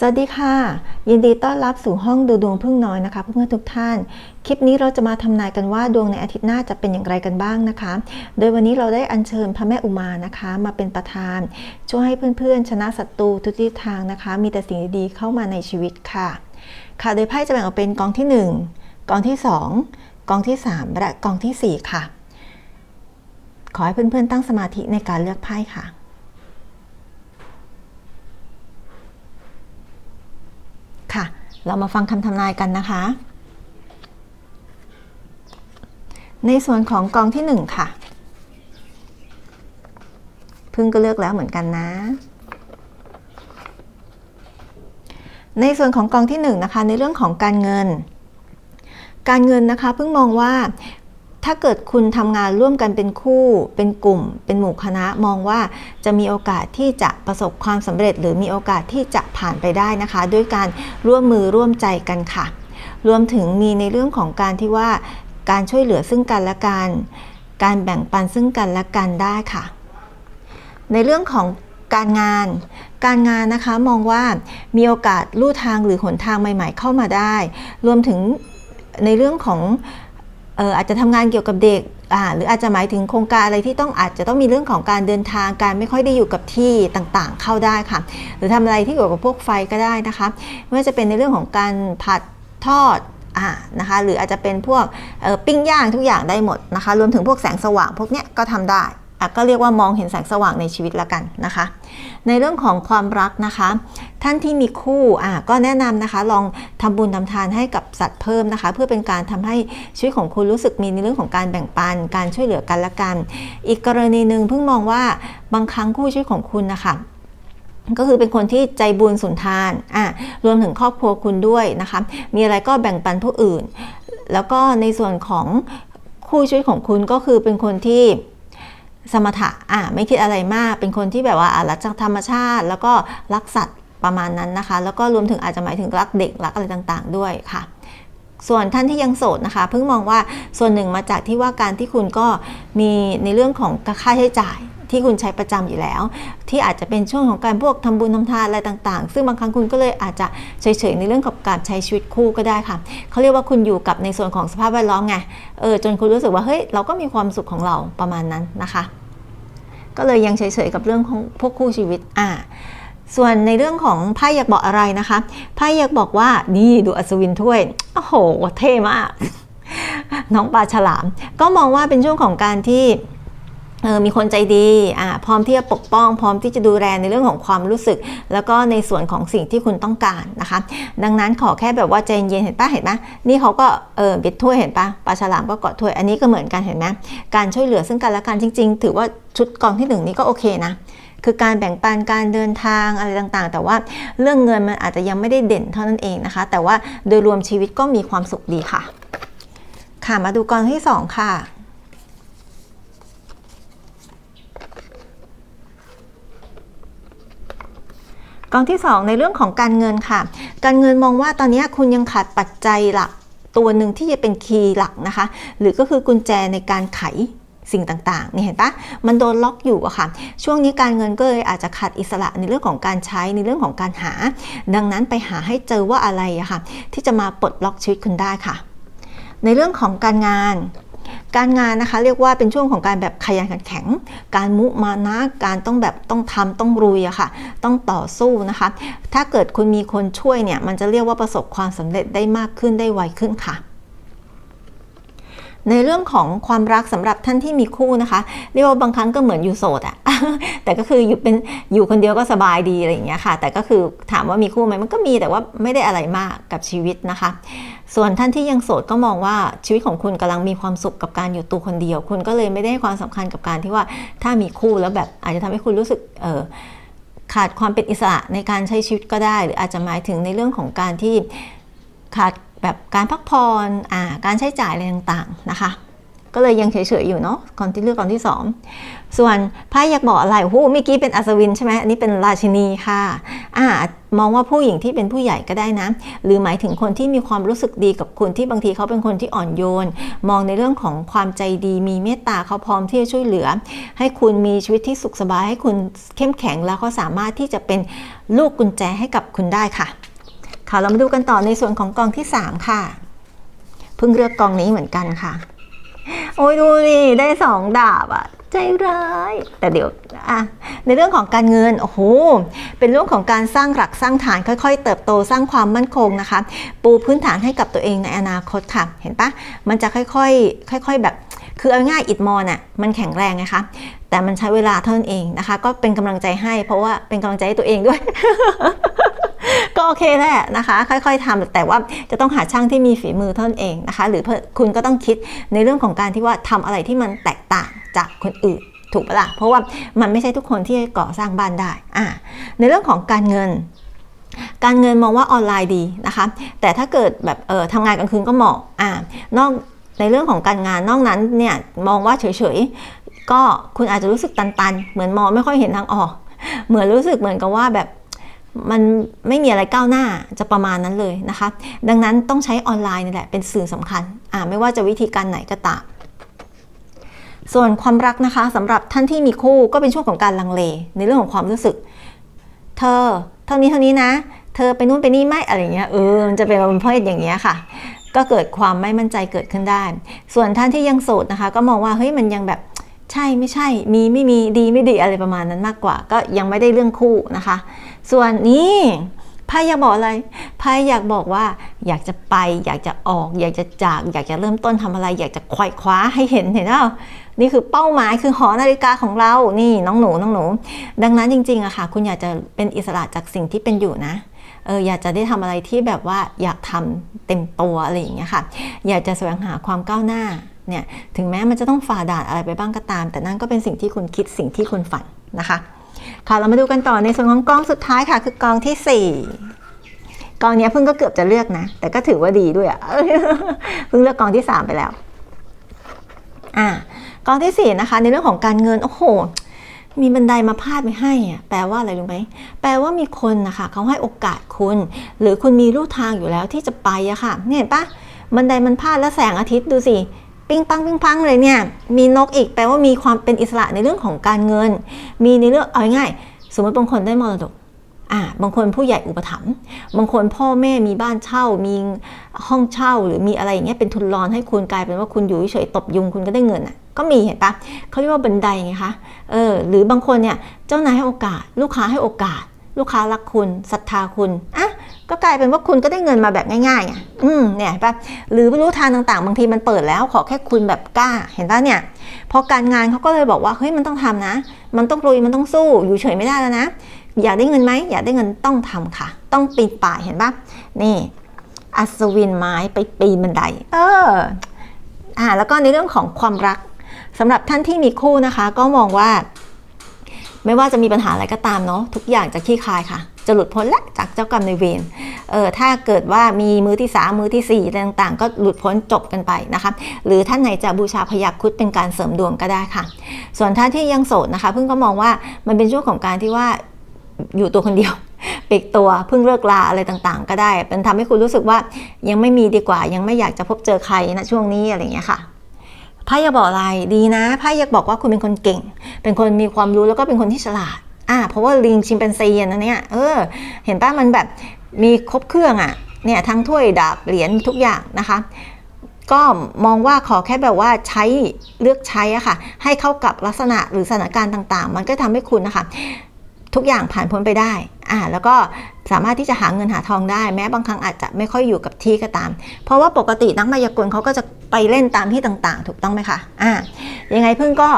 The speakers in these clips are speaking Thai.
สวัสดีค่ะ ยินดีต้อนรับสู่ห้องดูดวงพึ่งน้อยนะคะเพื่อนๆทุกท่าน คลิปนี้เราจะมาทำนายกันว่าดวงในอาทิตย์หน้าจะเป็นอย่างไรกันบ้างนะคะ โดยวันนี้เราได้อัญเชิญพระแม่อุมานะคะ มาเป็นประธาน ช่วยให้เพื่อนๆ ชนะศัตรูทุกทิศทางนะคะ มีแต่สิ่งดีๆเข้ามาในชีวิตค่ะ ค่ะโดยไพ่จะแบ่งออกเป็นกองที่ 1 กองที่ 2 กองที่ 3 และกองทีสี่4 ค่ะ ขอให้เพื่อนๆตั้งสมาธิในการเลือกไพ่ค่ะ ค่ะ เรามาฟังคำทำนายกันนะคะ ในส่วนของกองที่หนึ่งค่ะ พึ่งก็เลือกแล้วเหมือนกันนะ ในส่วนของกองที่หนึ่งนะคะในเรื่องของการเงิน การเงินนะคะเพิ่งมองว่า ถ้าเกิดคุณทำงานร่วมกันเป็นคู่ เป็นกลุ่ม เป็นหมู่คณะมองว่าจะมีโอกาสที่จะประสบความสำเร็จ หรือมีโอกาสที่จะผ่านไปได้นะคะ ด้วยการร่วมมือร่วมใจกันค่ะ รวมถึงมีในเรื่องของการที่ว่าการช่วยเหลือซึ่งกันและกันการแบ่งปันซึ่งกันและกันได้ค่ะ ในเรื่องของการงาน การงานนะคะมองว่ามีโอกาสลู่ทางหรือหนทางใหม่ ๆ เข้ามาได้ รวมถึงในเรื่องของ อออาจจะทำงานเกี่ยวกับเด็กหรืออาจจะหมายถึงโครงการอะไรที่ต้องอาจจะต้องมีเรื่องของการเดินทางการไม่ค่อยได้อยู่กับที่ต่างๆ เข้าได้ค่ะ หรือทำอะไรที่เกี่ยวกับพวกไฟก็ได้นะคะไม่ว่าจะเป็นในเรื่องของการผัดทอดอ่านะคะหรืออาจจะเป็นพวกปิ้งย่างทุกอย่างได้หมดนะคะ รวมถึงพวกแสงสว่างพวกเนี้ยก็ทำได้ ก็เรียกว่ามองเห็นแสงสว่างในชีวิตละกันนะคะ ในเรื่องของความรักนะคะ ท่านที่มีคู่อะก็แนะนำนะคะ ลองทำบุญทำทานให้กับสัตว์เพิ่มนะคะ เพื่อเป็นการทำให้ชีวิตของคุณรู้สึกมีในเรื่องของการแบ่งปัน การช่วยเหลือกันละกัน อีกกรณีหนึ่งเพิ่งมองว่าบางครั้งคู่ชีวิตของคุณนะคะก็คือเป็นคนที่ใจบุญสุนทานอะรวมถึงครอบครัวคุณด้วยนะคะ มีอะไรก็แบ่งปันผู้อื่น แล้วก็ในส่วนของคู่ชีวิตของคุณก็คือเป็นคนที่ สมถะอะไม่คิดอะไรมาก เป็นคนที่แบบว่ารักจากธรรมชาติ แล้วก็รักสัตว์ประมาณนั้นนะคะ แล้วก็รวมถึงอาจจะหมายถึงรักเด็กรักอะไรต่างๆ ด้วยค่ะ ส่วนท่านที่ยังโสดนะคะ เพิ่งมองว่าส่วนหนึ่งมาจากที่ว่าการที่คุณก็มีในเรื่องของค่าใช้จ่าย ที่คุณใช้ประจำอยู่แล้ว ที่อาจจะเป็นช่วงของการพวกทำบุญทำทานอะไรต่างๆ ซึ่งบางครั้งคุณก็เลยอาจจะเฉยๆในเรื่องของการใช้ชีวิตคู่ก็ได้ค่ะเขาเรียกว่าคุณอยู่กับในส่วนของสภาพแวดล้อมไงเออจนคุณรู้สึกว่าเฮ้ยเราก็มีความสุขของเราประมาณนั้นนะคะ ก็เลยยังเฉยๆกับเรื่องของพวกคู่ชีวิตอ่าส่วนในเรื่องของไพ่อยากบอกอะไรนะคะไพ่อยากบอกว่านี่ดูอัศวินถ้วยโอ้โหเท่มาก น้องปลาฉลาม ก็มองว่าเป็นช่วงของการที่ เออมีคนใจดีอ่าพร้อมที่จะปกป้อง พร้อมที่จะดูแลในเรื่องของความรู้สึก แล้วก็ในส่วนของสิ่งที่คุณต้องการนะคะ ดังนั้นขอแค่แบบว่าใจเย็นเห็นปะเห็นไหมนี่เขาก็เออบิดถ้วยเห็นปะปลาฉลามก็กอดถ้วยอันนี้ก็เหมือนกันเห็นไหมการช่วยเหลือซึ่งกันและกันจริง ๆ ถือว่าชุดกองที่หนึ่งนี้ก็โอเคนะคือการแบ่งปันการเดินทางอะไรต่างๆ แต่ว่าเรื่องเงินมันอาจจะยังไม่ได้เด่นเท่านั้นเองนะคะ แต่ว่าโดยรวมชีวิตก็มีความสุขดีค่ะ ค่ะมาดูกองที่สองค่ะ องที่ 2 ในเรื่องของการเงินค่ะ การเงินมองว่าตอนนี้คุณยังขาดปัจจัยหลักตัวหนึ่งที่จะเป็นคีย์หลักนะคะ หรือก็คือกุญแจในการไขสิ่งต่างๆ นี่เห็นปะมันโดนล็อกอยู่อะค่ะ ช่วงนี้การเงินก็เลยอาจจะขาดอิสระในเรื่องของการใช้ในเรื่องของการหา ดังนั้นไปหาให้เจอว่าอะไรอะค่ะ ที่จะมาปลดล็อกชีวิตคุณได้ค่ะ ในเรื่องของการงาน การงานนะคะเรียกว่าเป็นช่วงของการแบบขยันขันแข็ง การมุมานะการต้องแบบต้องทำต้องรุยอะค่ะ ต้องต่อสู้นะคะ ถ้าเกิดคุณมีคนช่วยเนี่ยมันจะเรียกว่าประสบความสำเร็จได้มากขึ้นได้ไวขึ้นค่ะ ในเรื่องของความรักสำหรับท่านที่มีคู่นะคะ เรียกว่าบางครั้งก็เหมือนอยู่โสดอะแต่ก็คืออยู่เป็นอยู่คนเดียวก็สบายดีอะไรอย่างเงี้ยค่ะ แต่ก็คือถามว่ามีคู่ไหมมันก็มีแต่ว่าไม่ได้อะไรมากกับชีวิตนะคะ ส่วนท่านที่ยังโสดก็มองว่าชีวิตของคุณกำลังมีความสุขกับการอยู่ตัวคนเดียว คุณก็เลยไม่ได้ให้ความสำคัญกับการที่ว่าถ้ามีคู่แล้วแบบอาจจะทำให้คุณรู้สึกเออขาดความเป็นอิสระในการใช้ชีวิตก็ได้ หรืออาจจะหมายถึงในเรื่องของการที่ขาด แบบการพักผ่อนอ่าการใช้จ่ายอะไรต่างๆนะคะ ก็เลยยังเฉยๆอยู่เนาะก่องที่เลือกกองที่สองส่วนไพ่อยากบอกอะไรโอ้โหเมื่อกี้เป็นอัศวินใช่ไหมอันนี้เป็นราชินีค่ะอ่ามองว่าผู้หญิงที่เป็นผู้ใหญ่ก็ได้นะ หรือหมายถึงคนที่มีความรู้สึกดีกับคุณที่บางทีเขาเป็นคนที่อ่อนโยน มองในเรื่องของความใจดี มีเมตตาเขาพร้อมที่จะช่วยเหลือ ให้คุณมีชีวิตที่สุขสบายให้คุณเข้มแข็งแล้วเขาสามารถที่จะเป็นลูกกุญแจให้กับคุณได้ค่ะ ค่ะเรามาดูกันต่อในส่วนของกองที่ 3 ค่ะเพิ่งเลือกกองนี้เหมือนกันค่ะ โอ้ยดูดิได้สองดาบอะใจร้ายแต่เดี๋ยวอะในเรื่องของการเงินโอ้โหเป็นเรื่องของการสร้างหลักสร้างฐานค่อย ๆ เติบโตสร้างความมั่นคงนะคะ ปูพื้นฐานให้กับตัวเองในอนาคตค่ะ เห็นปะมันจะค่อยๆค่อย ๆ แบบคือเอาง่ายอิดมอนอะมันแข็งแรงไงคะ แต่มันใช้เวลาเท่านั้นเองนะคะ ก็เป็นกำลังใจให้ เพราะว่าเป็นกำลังใจให้ตัวเองด้วย ก็โอเคแหละนะคะ ค่อยๆทำแต่ว่าจะต้องหาช่างที่มีฝีมือเท่านั้นเองนะคะ หรือคุณก็ต้องคิดในเรื่องของการที่ว่าทำอะไรที่มันแตกต่างจากคนอื่นถูกปะละ่ะเพราะว่ามันไม่ใช่ทุกคนที่ก่อสร้างบ้านได้อ่าในเรื่องของการเงิน การเงินมองว่าออนไลน์ดีนะคะ แต่ถ้าเกิดแบบเออทำงานกลางคืนก็เหมาะอ่านอกในเรื่องของการงานนอกนั้นเนี่ยมองว่าเฉยๆก็คุณอาจจะรู้สึกตันๆ เหมือนมองไม่ค่อยเห็นทางออก เหมือนรู้สึกเหมือนกับว่าแบบ มันไม่มีอะไรก้าวหน้าจะประมาณนั้นเลยนะคะ ดังนั้นต้องใช้ออนไลน์นี่แหละเป็นสื่อสำคัญอ่าไม่ว่าจะวิธีการไหนก็ตามส่วนความรักนะคะสำหรับท่านที่มีคู่ก็เป็นช่วงของการลังเล ในเรื่องของความรู้สึก เธอเท่านี้เท่านี้นะ เธอไปนู่นไปนี่ไม่อะไรเงี้ยเออมันจะเป็นประเภทอย่างเงี้ยค่ะ ก็เกิดความไม่มั่นใจเกิดขึ้นได้ ส่วนท่านที่ยังโสดนะคะ ก็มองว่าเฮ้ยมันยังแบบ ใช่ไม่ใช่มีไม่มีดีไม่ดีอะไรประมาณนั้นมากกว่า ก็ยังไม่ได้เรื่องคู่นะคะ ส่วนนี้ไพ่อยากบอกอะไรไพ่อยากบอกว่า อยากจะไป อยากจะออก อยากจะจาก อยากจะเริ่มต้นทำอะไร อยากจะควายคว้าให้เห็นเห็นเปล่านี่คือเป้าหมายคือหอนาฬิกาของเรานี่น้องหนูน้องหนู ดังนั้นจริงๆอะค่ะ คุณอยากจะเป็นอิสระจากสิ่งที่เป็นอยู่นะเอออยากจะได้ทำอะไรที่แบบว่าอยากทำเต็มตัวอะไรอย่างเงี้ยค่ะ อยากจะแสวงหาความก้าวหน้า เนี่ยถึงแม้มันจะต้องฝ่าด่านอะไรไปบ้างก็ตาม แต่นั่นก็เป็นสิ่งที่คุณคิดสิ่งที่คุณฝันนะคะค่ะเรามาดูกันต่อในส่วนของกองสุดท้ายค่ะ คือกองที่ 4 กองนี้เพิ่งก็เกือบจะเลือกนะ แต่ก็ถือว่าดีด้วยอะ่ะเพิ่งเลือกกองที่ 3 ไปแล้วอ่ากองที่ 4 นะคะ ในเรื่องของการเงิน โอ้โห มีบันไดมาพาดไปให้อะแปลว่าอะไรรู้ไหมแปลว่ามีคนนะคะเขาให้โอกาสคุณ หรือคุณมีรูทางอยู่แล้วที่จะไปอะค่ะเห็นปะบันไดมันพาดแล้วแสงอาทิตย์ดูสิ ปิ้งปังปิ้งปังเลยเนี่ย มีนกอีกแปลว่ามีความเป็นอิสระในเรื่องของการเงิน มีในเรื่องเอาง่ายสมมติบางคนได้มรดกอ่าบางคนผู้ใหญ่อุปถัมภ์บางคนพ่อแม่มีบ้านเช่า มีห้องเช่าหรือมีอะไรอย่างเงี้ยเป็นทุนรอนให้คุณกลายเป็นว่าคุณอยู่เฉยตบยุงคุณก็ได้เงินอะก็มีเห็นปะเขาเรียกว่าบันไดไงคะเออหรือบางคนเนี่ยเจ้านายให้โอกาส ลูกค้าให้โอกาส ลูกค้ารักคุณศรัทธาคุณอ ก็กลายเป็นว่าคุณก็ได้เงินมาแบบง่ายๆอะอืมเนี่ยปะหรือไม่รู้ทางต่างๆ บางทีมันเปิดแล้วขอแค่คุณแบบกล้า เห็นป่ะเนี่ย พอการงานเขาก็เลยบอกว่าเฮ้ยมันต้องทำนะ มันต้องลุยมันต้องสู้อยู่เฉยไม่ได้แล้วนะ อยากได้เงินไหมอยากได้เงินต้องทำค่ะ ต้องปีนป่ายเห็นปะนี่อัศวินไม้ไปปีนบันได เอออ่าแล้วก็ในเรื่องของความรักสำหรับท่านที่มีคู่นะคะ ก็มองว่า ไม่ว่าจะมีปัญหาอะไรก็ตามเนาะทุกอย่างจะขี้คลายค่ะ จะหลุดพ้นและจากเจ้ากรรมในเวรเออถ้าเกิดว่ามีมือที่สามมือที่สี่อะไรต่างๆ ก็หลุดพ้นจบกันไปนะคะหรือท่านไหนจะบูชาพยักคุดเป็นการเสริมดวงก็ได้ค่ะ ส่วนท่านที่ยังโสดนะคะเพิ่งก็มองว่ามันเป็นช่วงของการที่ว่าอยู่ตัวคนเดียวปิกตัวเพิ่งเลิกลาอะไรต่างๆ ก็ได้ เป็นทำให้คุณรู้สึกว่ายังไม่มีดีกว่า ยังไม่อยากจะพบเจอใครนะช่วงนี้อะไรอย่างเงี้ยค่ะไพ่อยากบอกอะไรดีนะไพ่อยากบอกว่าคุณเป็นคนเก่ง เป็นคนมีความรู้แล้วก็เป็นคนที่ฉลาด อ่าเพราะว่าลิงชิมเป็นซีนะเนี่ยเออ เห็นป่ะมันแบบมีครบเครื่องอะ่ะเนี่ยทั้งถ้วยดาบเหรียญทุกอย่างนะคะ ก็มองว่าขอแค่แบบว่าใช้เลือกใช้อะค่ะ ให้เข้ากับลักษณะหรือสถานการณ์ต่างๆ มันก็ทำให้คุณนะคะ ทุกอย่างผ่านพ้นไปได้อ่าแล้วก็สามารถที่จะหาเงินหาทองได้ แม้บางครั้งอาจจะไม่ค่อยอยู่กับที่ก็ตาม เพราะว่าปกตินักมายากลเขาก็จะไปเล่นตามที่ต่างๆ ถูกต้องไหมคะอ่ายังไงเพิ่งก็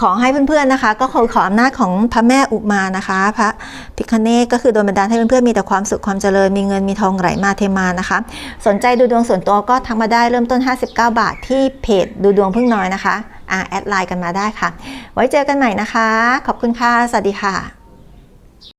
ขอให้เพื่อนๆนะคะ ก็ขอขออำนาจของพระแม่อุมานะคะ พระพิคเนตก็คือโดนบันดาลให้เพื่อนๆมีแต่ความสุขความเจริญมีเงินมีทองไหลมาเทมานะคะ สนใจดูดวงส่วนตัวก็ทักมาได้เริ่มต้น 59 บาทที่เพจดูดวงพึ่งน้อยนะคะอ่าแอดไลน์กันมาได้ค่ะ ไว้เจอกันใหม่นะคะ ขอบคุณค่ะ สวัสดีค่ะ